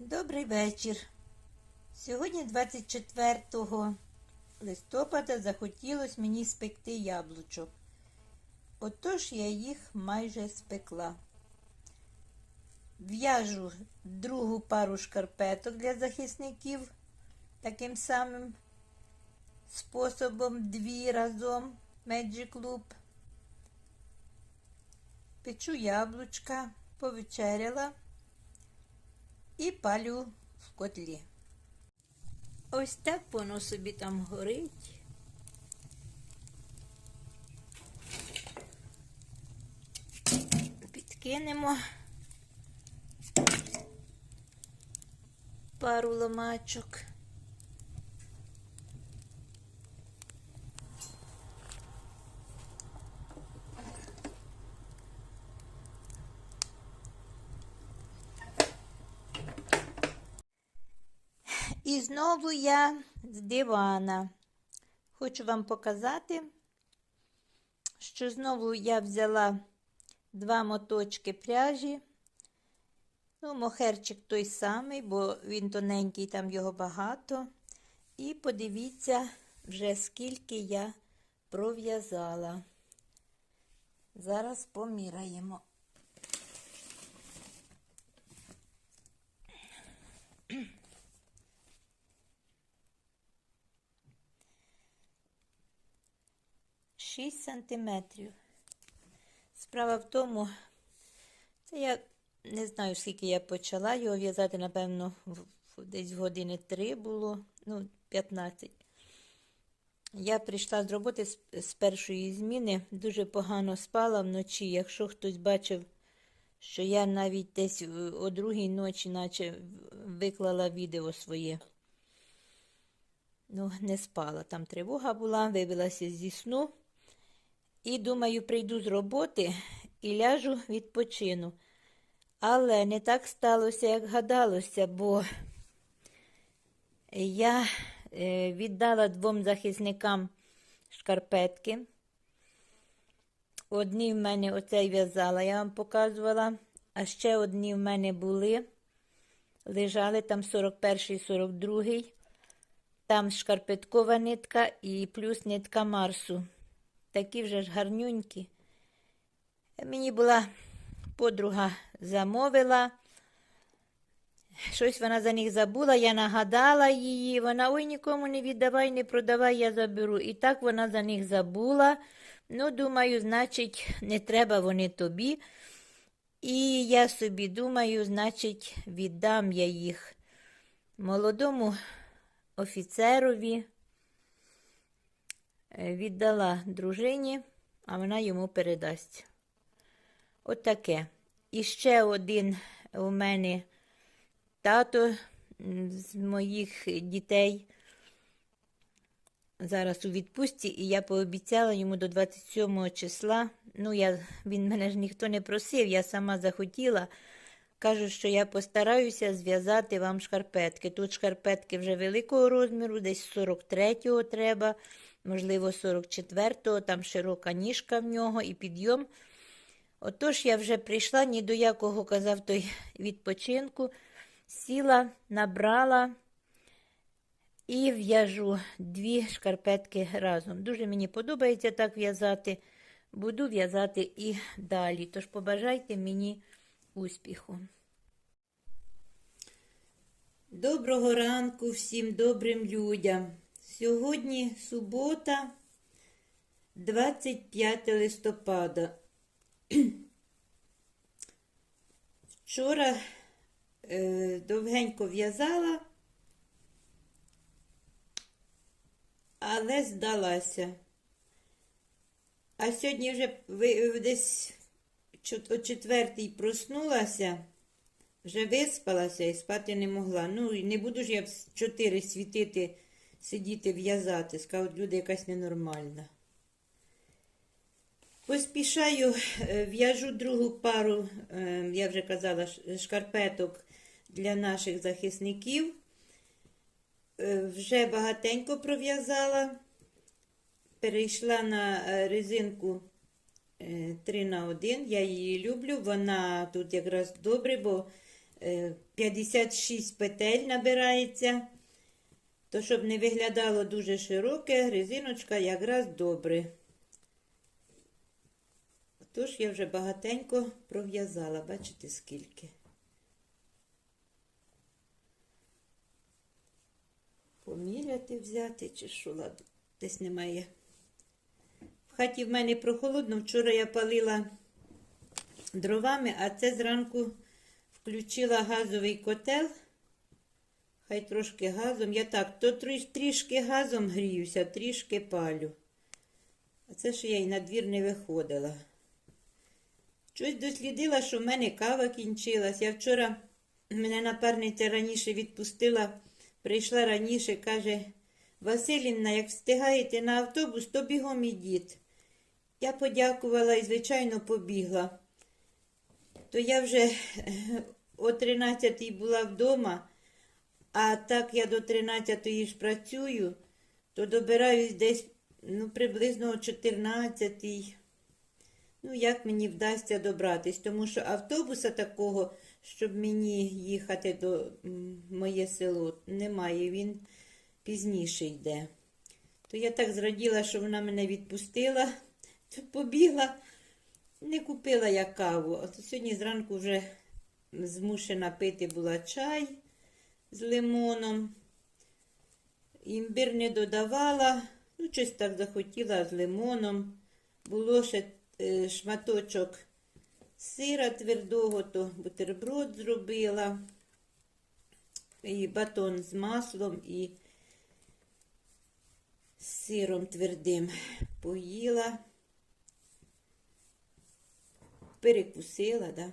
Добрий вечір. Сьогодні 24 листопада захотілося мені спекти яблучок. Отож я їх майже спекла. В'яжу другу пару шкарпеток для захисників таким самим способом дві разом Magic Loop. Печу яблучка, повечеряла і палю в котлі. Ось так воно собі там горить. Підкинемо пару ломачок. І знову я з дивана. Хочу вам показати, що знову я взяла два моточки пряжі. Ну, мохерчик той самий, бо він тоненький, там його багато. І подивіться, вже скільки я пров'язала. Зараз поміряємо. Шість сантиметрів. Справа в тому, це я не знаю, скільки я почала його в'язати, напевно, десь години три було, ну, 15. Я прийшла з роботи з, з першої зміни, дуже погано спала вночі. Якщо хтось бачив, що я навіть десь е, о другій ночі, наче виклала відео своє. Ну, не спала. Там тривога була, вибилася зі сну. І думаю, прийду з роботи і ляжу відпочину. Але не так сталося, як гадалося, бо я е, віддала двом захисникам шкарпетки. Одні в мене оцей в'язала, я вам показувала, а ще одні в мене були. Лежали там 41-й, 42-й. Там шкарпеткова нитка і плюс нитка Марсу. Такі вже ж гарнюнькі. Мені була подруга замовила. Щось вона за них забула, я нагадала її. Вона ой нікому не віддавай, не продавай, я заберу. І так вона за них забула. Ну, думаю, значить, не треба вони тобі. І я собі думаю, значить, віддам я їх молодому офіцерові. Е, Віддала дружині, а вона йому передасть. Отаке. І ще один у мене тато з моїх дітей зараз у відпустці, і я пообіцяла йому до 27 числа. Ну, я, він мене ж ніхто не просив, я сама захотіла. Кажу, що я постараюся зв'язати вам шкарпетки. Тут шкарпетки вже великого розміру, десь 43-го треба, можливо, 44-го, там широка ніжка в нього і підйом. Отож я вже прийшла ні до якого казав той відпочинку, сіла, набрала і в'яжу дві шкарпетки разом. Дуже мені подобається так в'язати. Буду в'язати і далі. Тож побажайте мені успіху. Доброго ранку всім добрим людям. Сьогодні субота, 25 листопада. Вчора е, довгенько в'язала, але здалася. А сьогодні вже десь о четвертій проснулася, вже виспалася і спати не могла. Ну, і не буду ж я в чотири світити, сидіти, в'язати. Скажуть, люди якась ненормальна. Поспішаю, е, в'яжу другу пару, е, я вже казала, шкарпеток для наших захисників. Е, Вже багатенько пров'язала. Перейшла на резинку 3 на 1. Я її люблю. Вона тут якраз добре, бо е, 56 петель набирається. То, щоб не виглядало дуже широке, резиночка якраз добре. Тож я вже багатенько пров'язала, бачите скільки. Поміряти взяти, чи що ладно, десь немає. В хаті в мене прохолодно. Вчора я палила дровами, а це зранку включила газовий котел. Хай трошки газом. Я так, то трішки газом гріюся, трішки палю. А це ще я й на двір не виходила. Щось дослідила, що в мене кава кінчилась. Я вчора мене напарниця раніше відпустила, прийшла раніше, каже, Василівна, як встигаєте на автобус, то бігом ідіть. Я подякувала і, звичайно, побігла. То я вже е, о 13 була вдома, а так я до 13 ж працюю, то добираюсь десь ну, приблизно о 14 Ну, як мені вдасться добратись, тому що автобуса такого, щоб мені їхати до моє село, немає. Він пізніше йде. То я так зраділа, що вона мене відпустила, то побігла, не купила я каву. А то сьогодні зранку вже змушена пити була чай з лимоном. Імбир не додавала, ну, щось так захотіла з лимоном. Було ще е, шматочок сира твердого, то бутерброд зробила, і батон з маслом і з сиром твердим поїла, перекусила, да?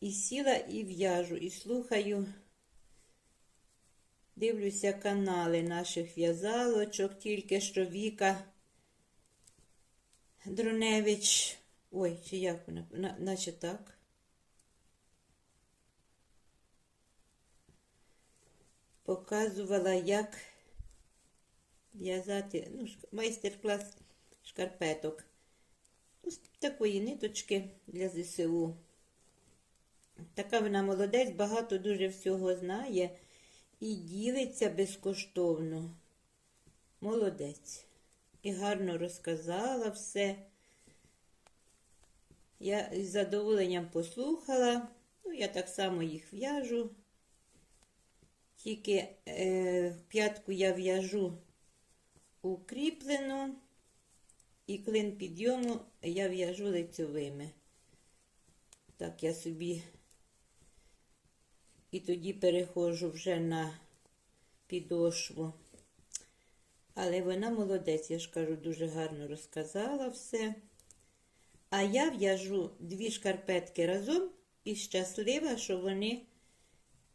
І сіла і в'яжу, і слухаю. Дивлюся канали наших в'язалочок, тільки що Віка Дроневич. Ой, чи як вона? Наче так. Показувала, як в'язати ну, майстер-клас шкарпеток. З такої ниточки для ЗСУ. Така вона молодець, багато дуже всього знає і ділиться безкоштовно. Молодець. І гарно розказала все. Я із задоволенням послухала. Ну, я так само їх в'яжу. Тільки е, п'ятку я в'яжу укріплену, і клин підйому я в'яжу лицьовими. Так, я собі і тоді переходжу вже на підошву. Але вона молодець, я ж кажу, дуже гарно розказала все. А я в'яжу дві шкарпетки разом і щаслива, що вони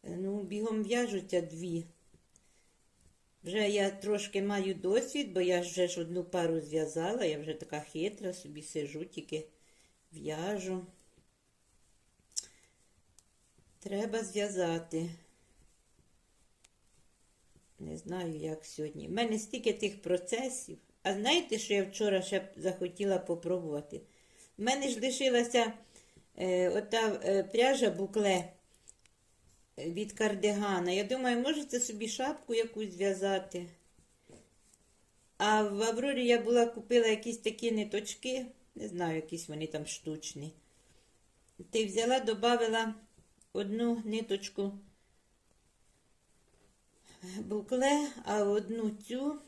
ну, бігом в'яжуться дві. Вже я трошки маю досвід, бо я вже ж одну пару зв'язала, я вже така хитра, собі сижу, тільки в'яжу. Треба зв'язати. Не знаю, як сьогодні. У мене стільки тих процесів. А знаєте, що я вчора ще захотіла попробувати? У мене ж лишилася е, ота е, пряжа букле від кардигана. Я думаю, можете собі шапку якусь зв'язати. А в Аврорі я була купила якісь такі ниточки, не знаю, якісь вони там штучні. Ти взяла, додавила одну ниточку букле, а одну цю.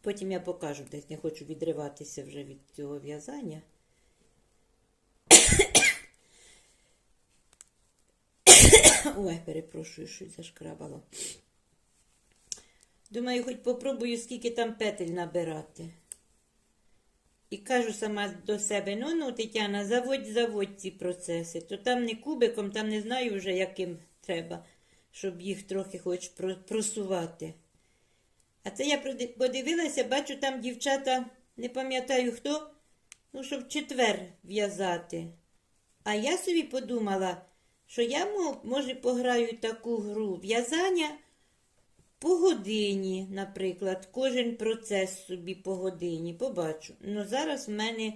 Потім я покажу, десь не хочу відриватися вже від цього в'язання. Ой, перепрошую, щось зашкрабало. Думаю, хоч попробую, скільки там петель набирати. І кажу сама до себе: ну ну, Тетяна, заводь, заводь ці процеси. То там не кубиком, там не знаю вже, яким треба, щоб їх трохи хоч просувати. А це я подивилася, бачу, там дівчата, не пам'ятаю хто, ну, щоб четвер в'язати. А я собі подумала, що я, може, пограю таку гру в'язання по годині, наприклад, кожен процес собі по годині, побачу. Ну, зараз в мене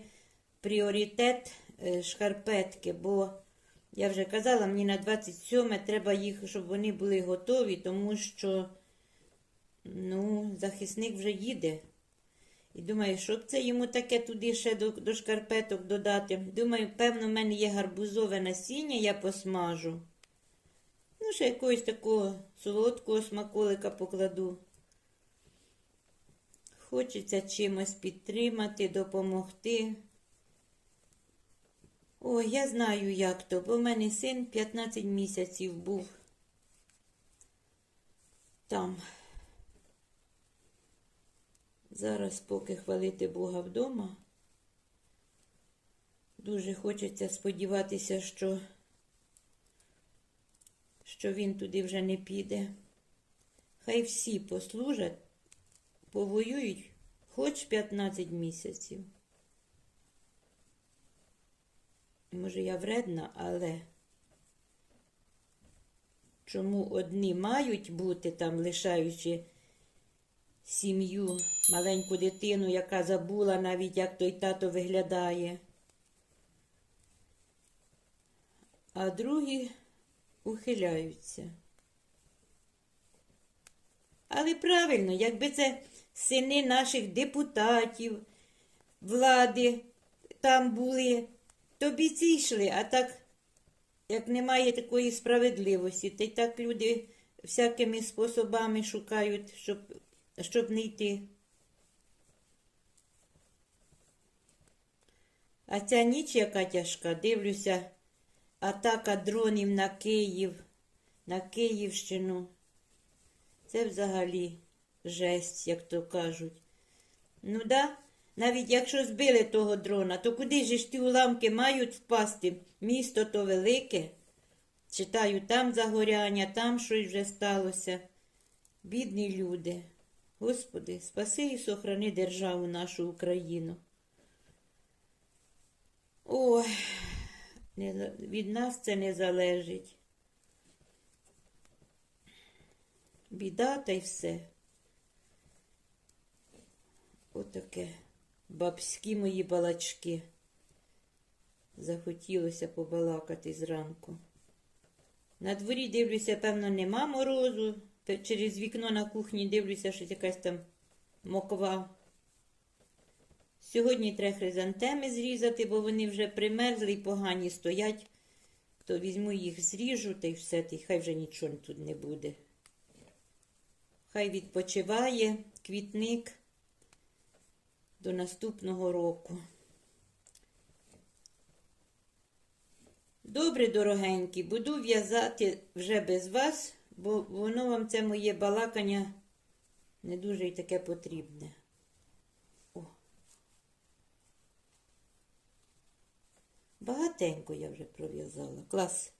пріоритет е, шкарпетки, бо Я вже казала, мені на 27 треба їх, щоб вони були готові, тому що ну, захисник вже їде. І думаю, що б це йому таке туди ще до, до шкарпеток додати. Думаю, певно, в мене є гарбузове насіння, я посмажу. Ну, ще якогось такого солодкого смаколика покладу. Хочеться чимось підтримати, допомогти. Ой, я знаю, як то, бо в мене син 15 місяців був там. Зараз, поки хвалити Бога вдома, дуже хочеться сподіватися, що, що він туди вже не піде. Хай всі послужать, повоюють хоч 15 місяців. Може, я вредна, але чому одні мають бути там, лишаючи сім'ю, маленьку дитину, яка забула навіть, як той тато виглядає. А другі ухиляються. Але правильно, якби це сини наших депутатів, влади там були, то б і ці йшли, а так, як немає такої справедливості, то й так люди всякими способами шукають, щоб, щоб не йти. А ця ніч, яка тяжка, дивлюся, атака дронів на Київ, на Київщину. Це взагалі жесть, як то кажуть. Ну да, навіть якщо збили того дрона, то куди ж ті уламки мають впасти? Місто то велике. Читаю, там загоряння, там щось вже сталося. Бідні люди. Господи, спаси і сохрани державу нашу Україну. Ой, від нас це не залежить. Біда та й все. Отаке. Бабські мої балачки. Захотілося побалакати зранку. На дворі дивлюся, певно, нема морозу. Через вікно на кухні дивлюся, що якась там моква. Сьогодні треба хризантеми зрізати, бо вони вже примерзли і погані стоять. То візьму їх, зріжу та й все, та й хай вже нічого тут не буде. Хай відпочиває квітник до наступного року. Добре, дорогенькі, буду в'язати вже без вас, бо воно вам це моє балакання не дуже й таке потрібне. Багатенько я вже пров'язала. Клас.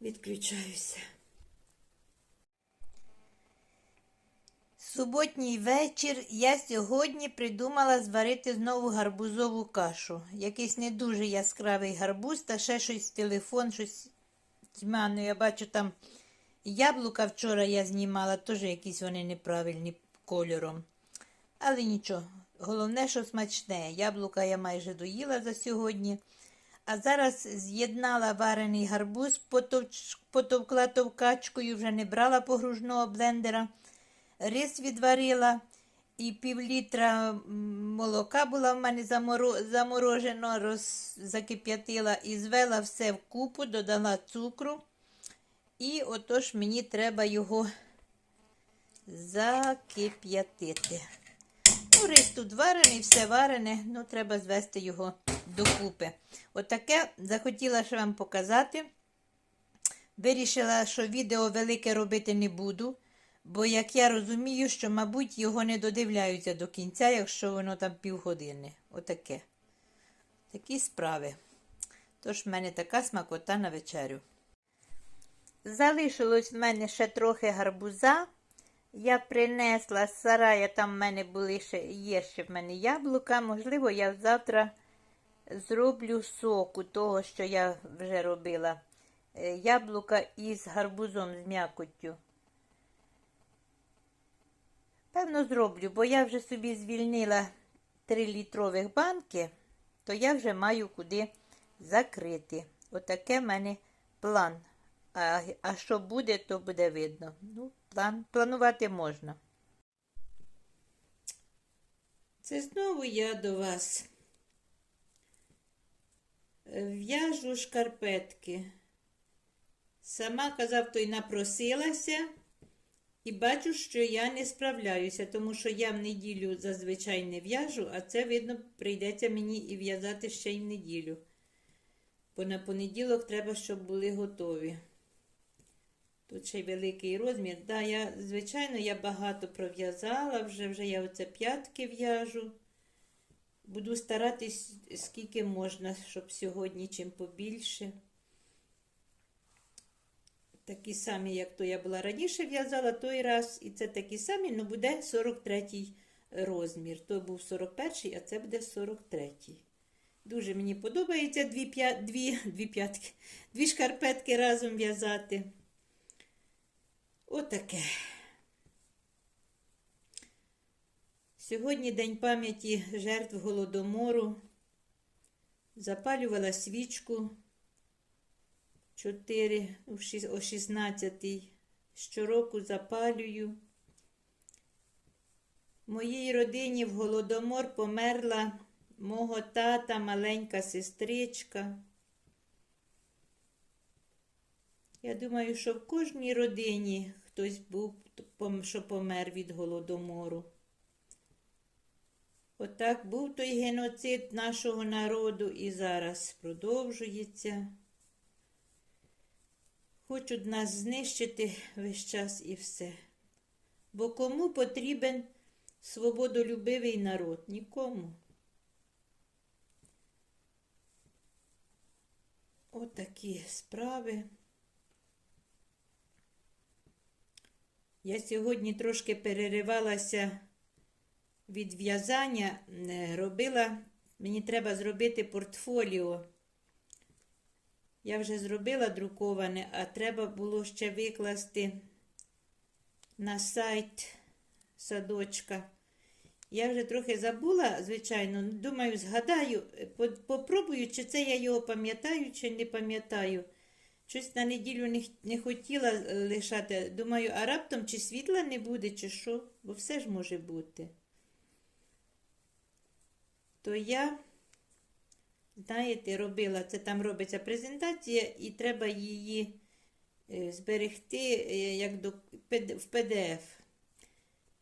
Відключаюся. Суботній вечір я сьогодні придумала зварити знову гарбузову кашу. Якийсь не дуже яскравий гарбуз та ще щось телефон, щось тьмяне. Я бачу там яблука вчора я знімала, теж якісь вони неправильні кольором. Але нічого, головне, що смачне. Яблука я майже доїла за сьогодні. А зараз з'єднала варений гарбуз, потовч- потовкла товкачкою, вже не брала погружного блендера. Рис відварила і пів літра молока була в мене заморо- заморожено, закип'ятила і звела все в купу, додала цукру. І отож мені треба його закип'ятити. Ну, рис тут варений, все варене, ну треба звести його докупи. Отаке захотіла ще вам показати. Вирішила, що відео велике робити не буду, бо як я розумію, що, мабуть, його не додивляються до кінця, якщо воно там півгодини. Отаке. Такі справи. Тож в мене така смакота на вечерю. Залишилось в мене ще трохи гарбуза. Я принесла з сарая, там в мене були ще, є ще в мене яблука. Можливо, я завтра зроблю соку того, що я вже робила. Е, Яблука із гарбузом з м'якоттю. Певно, зроблю, бо я вже собі звільнила 3 літрових банки, то я вже маю куди закрити. Отаке в мене план. А, а що буде, то буде видно. Ну, план, планувати можна. Це знову я до вас. В'яжу шкарпетки. Сама казав, то й напросилася. І бачу, що я не справляюся, тому що я в неділю зазвичай не в'яжу, а це, видно, прийдеться мені і в'язати ще й в неділю. Бо на понеділок треба, щоб були готові. Тут ще й великий розмір. Да, я, звичайно, я багато пров'язала, вже вже я оце п'ятки в'яжу. Буду старатись, скільки можна, щоб сьогодні чим побільше. Такі самі, як то я була раніше в'язала той раз. І це такі самі, але буде 43-й розмір. То був 41-й, а це буде 43-й. Дуже мені подобається дві, п'я... дві, дві п'ятки, дві шкарпетки разом в'язати. Отаке. Сьогодні День пам'яті жертв Голодомору. Запалювала свічку 4 о 16. Щороку запалюю. Моїй родині в Голодомор померла мого тата, маленька сестричка. Я думаю, що в кожній родині хтось був, що помер від голодомору. Отак був той геноцид нашого народу і зараз продовжується. Хочуть нас знищити весь час і все. Бо кому потрібен свободолюбивий народ? Нікому. Отакі справи. Я сьогодні трошки переривалася від в'язання, робила, мені треба зробити портфоліо. Я вже зробила друковане, а треба було ще викласти на сайт садочка. Я вже трохи забула, звичайно, думаю, згадаю, попробую, чи це я його пам'ятаю, чи не пам'ятаю. Щось на неділю не, не хотіла лишати. Думаю, а раптом чи світла не буде, чи що, бо все ж може бути. То я, знаєте, робила, це там робиться презентація, і треба її зберегти як до, в PDF.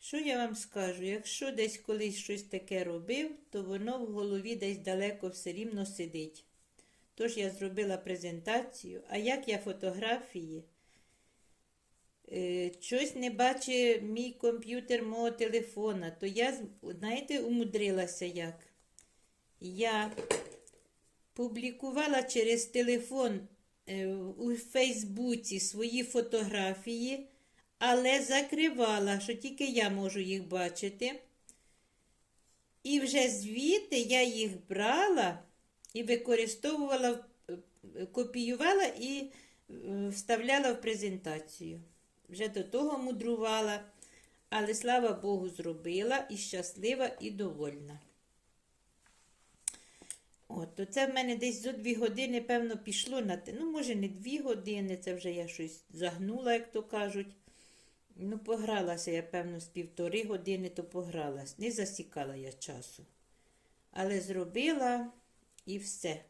Що я вам скажу? Якщо десь колись щось таке робив, то воно в голові десь далеко все рівно сидить. Тож я зробила презентацію, а як я фотографії? Щось не бачить мій комп'ютер мого телефона, то я, знаєте, умудрилася як. Я публікувала через телефон у Фейсбуці свої фотографії, але закривала, що тільки я можу їх бачити. І вже звідти я їх брала і використовувала, копіювала і вставляла в презентацію. Вже до того мудрувала, але слава Богу, зробила і щаслива, і довольна. От, то це в мене десь зо дві години, певно, пішло на те. Ну, може, не дві години, це вже я щось загнула, як то кажуть. Ну, погралася я, певно, з півтори години, то погралась. Не засікала я часу. Але зробила і все.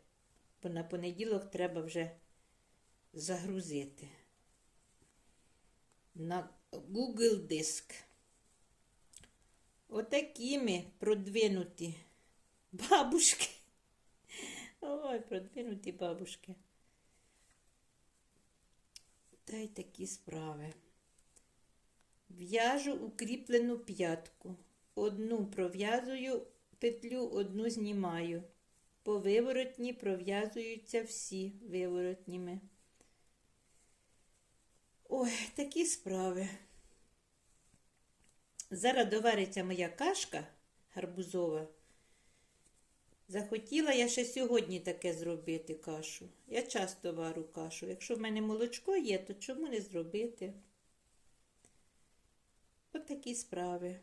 Бо на понеділок треба вже загрузити. На Google диск. Отакі ми продвинуті бабушки. Ой, продвинуті бабушки. Та й такі справи. В'яжу укріплену п'ятку. Одну пров'язую петлю, одну знімаю. По виворотні пров'язуються всі виворотніми. Ой, такі справи. Зараз довариться моя кашка гарбузова. Захотіла я ще сьогодні таке зробити кашу. Я часто варю кашу. Якщо в мене молочко є, то чому не зробити? От такі справи.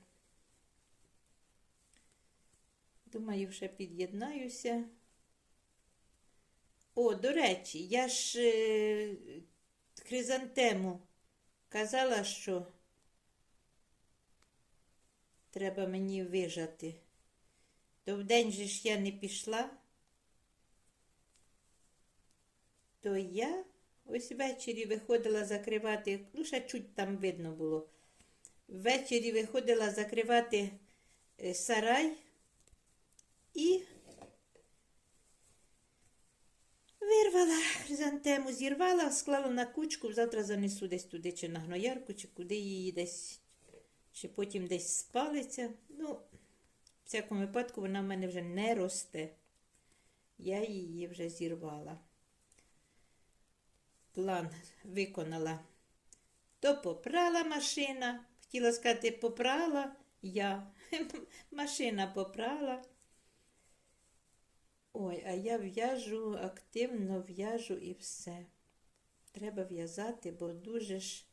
Думаю, вже під'єднаюся. О, до речі, я ж е, хризантему казала, що треба мені вижати. То вдень же ж я не пішла. То я ось ввечері виходила закривати, ну, ще чуть там видно було. Ввечері виходила закривати е, сарай і вирвала хризантему, зірвала, склала на кучку, завтра занесу десь туди, чи на гноярку, чи куди її десь, чи потім десь спалиться. Ну, в всякому випадку вона в мене вже не росте. Я її вже зірвала. План виконала. То попрала машина, хотіла сказати, попрала я. Машина попрала. Ой, а я в'яжу, активно в'яжу і все. Треба в'язати, бо дуже ж,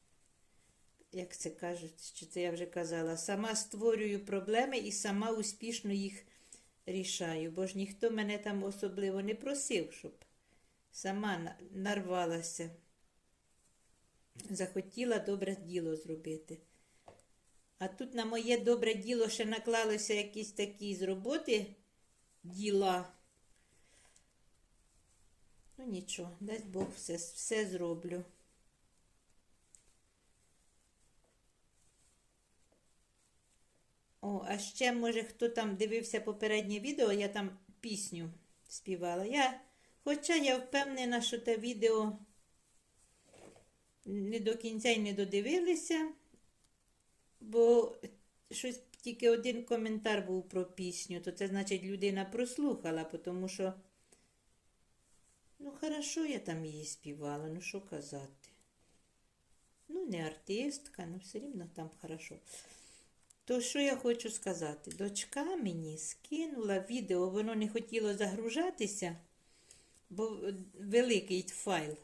як це кажуть, чи це я вже казала, сама створюю проблеми і сама успішно їх рішаю, бо ж ніхто мене там особливо не просив, щоб сама нарвалася. Захотіла добре діло зробити. А тут на моє добре діло ще наклалося якісь такі з роботи діла. Ну нічого, дасть Бог все, все зроблю. О, а ще, може, хто там дивився попереднє відео, я там пісню співала. Я, хоча я впевнена, що те відео не до кінця й не додивилися, бо щось тільки один коментар був про пісню, то це значить людина прослухала, тому що. Ну, хорошо я там її співала, ну що казати. Ну, не артистка, ну все рівно там хорошо. То що я хочу сказати? Дочка мені скинула відео, воно не хотіло загружатися, бо е, великий файл.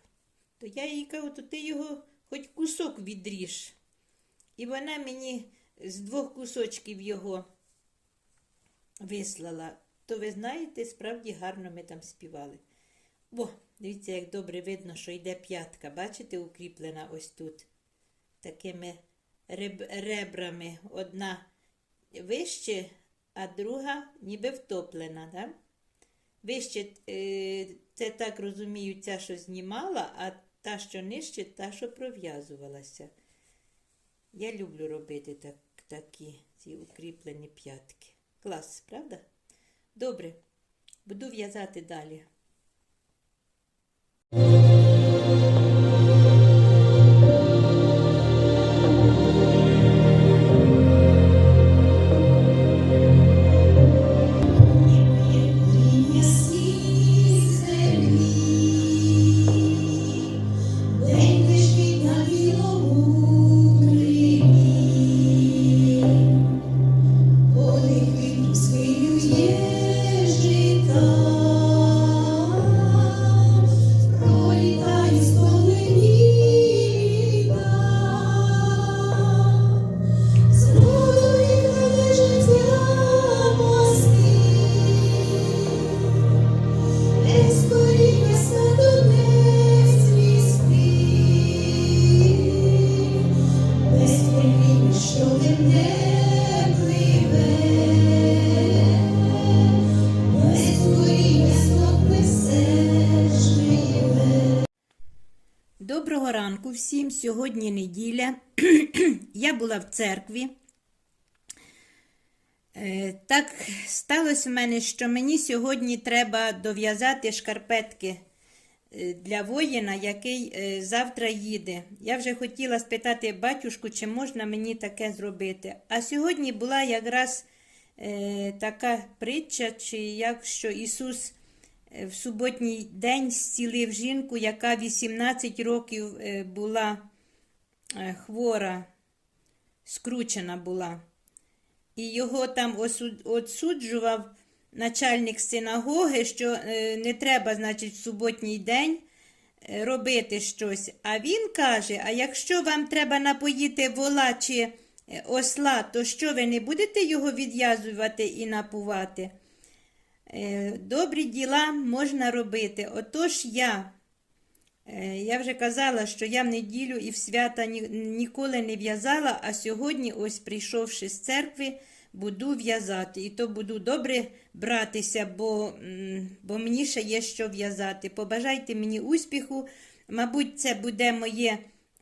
То я їй кажу, то ти його хоч кусок відріж. І вона мені з двох кусочків його вислала. То ви знаєте, справді гарно ми там співали. О, дивіться, як добре видно, що йде п'ятка. Бачите, укріплена ось тут. Такими реб- ребрами. Одна вище, а друга ніби втоплена. Да? Вище, е, це так розумію, ця, що знімала, а та, що нижче, та, що пров'язувалася. Я люблю робити так, такі ці укріплені п'ятки. Клас, правда? Добре, буду в'язати далі. Сьогодні неділя. Я була в церкві. Е, Так сталося в мене, що мені сьогодні треба дов'язати шкарпетки е, для воїна, який е, завтра їде. Я вже хотіла спитати батюшку, чи можна мені таке зробити. А сьогодні була якраз така притча, чи як що Ісус в суботній день зцілив жінку, яка 18 років була хвора, скручена була. І його там осуд- отсуджував начальник синагоги, що е, не треба, значить, в суботній день е, робити щось. А він каже: а якщо вам треба напоїти вола чи е, осла, то що ви не будете його відв'язувати і напувати? Е, Добрі діла можна робити. Отож я, е, я вже казала, що я в неділю і в свята ніколи не в'язала, а сьогодні, ось прийшовши з церкви, буду в'язати. І то буду добре братися, бо, бо мені ще є що в'язати. Побажайте мені успіху. Мабуть, це буде моє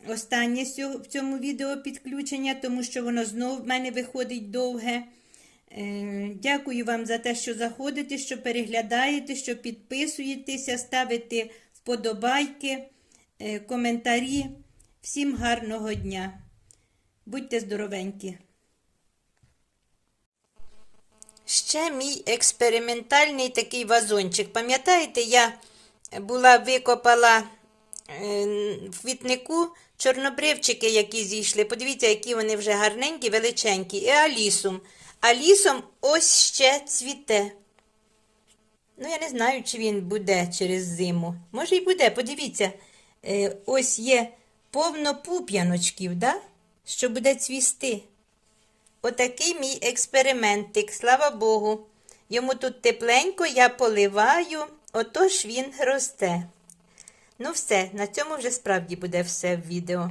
останнє в цьому відео підключення, тому що воно знов в мене виходить довге. Е, Дякую вам за те, що заходите, що переглядаєте, що підписуєтеся, ставите вподобайки, е, коментарі. Всім гарного дня. Будьте здоровенькі. Ще мій експериментальний такий вазончик. Пам'ятаєте, я була викопала е, в квітнику чорнобривчики, які зійшли. Подивіться, які вони вже гарненькі, величенькі. І алісум. Алісом ось ще цвіте. Ну, я не знаю, чи він буде через зиму. Може й буде, подивіться. Е, ось є повно пуп'яночків, да? що буде цвісти. Отакий мій експериментик, слава Богу. Йому тут тепленько, я поливаю, отож він росте. Ну все, на цьому вже справді буде все в відео.